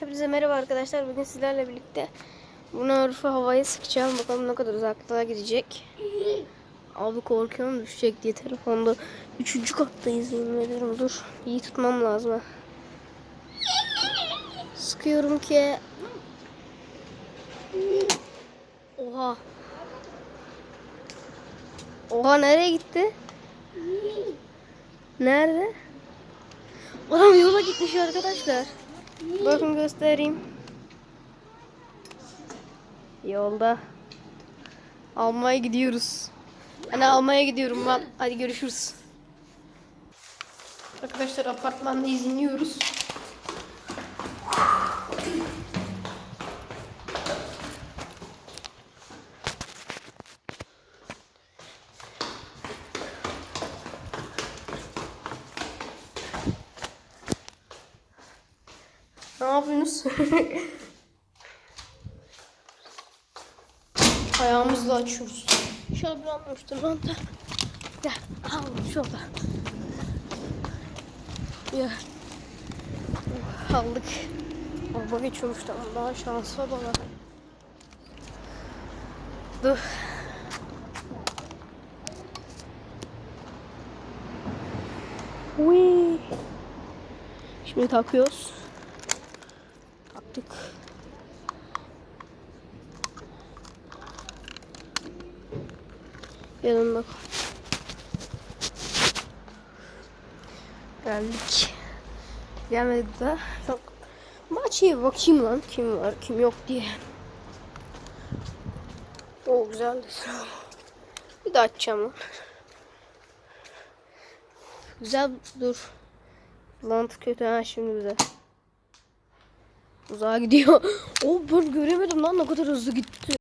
Hepinize merhaba arkadaşlar. Bugün sizlerle birlikte bunu örfü havaya sıkacağım. Bakalım ne kadar uzaklığa gidecek. Abi korkuyorum düşecek diye telefonda. Üçüncü kattayız yemin ederim. Dur. İyi tutmam lazım. Sıkıyorum ki. Oha. Oha nereye gitti? Nerede? Adam yola gitmiş arkadaşlar. Bakın göstereyim. Yolda. Almaya gidiyoruz. Hani almaya gidiyorum ben. Hadi görüşürüz. Arkadaşlar apartmanda iziniyoruz. Ne yapıyorsunuz? Ayağımızla açıyoruz. Şöyle bir anlamıştım. Gel. Al şurada. Ya. Aldık. Araba geçiyormuş tamam. Daha şanslı bana. Dur. Uy. Şimdi takıyoruz. Gelin bak. Geldik. Gelmedi de. Çok. Maçıya bakayım lan kim var kim yok diye. O güzel. Bir daha açacağım lan. Güzel dur. Lantı kötü ha şimdi güzel. Uzağa gidiyor. O ben göremedim lan ne kadar hızlı gitti.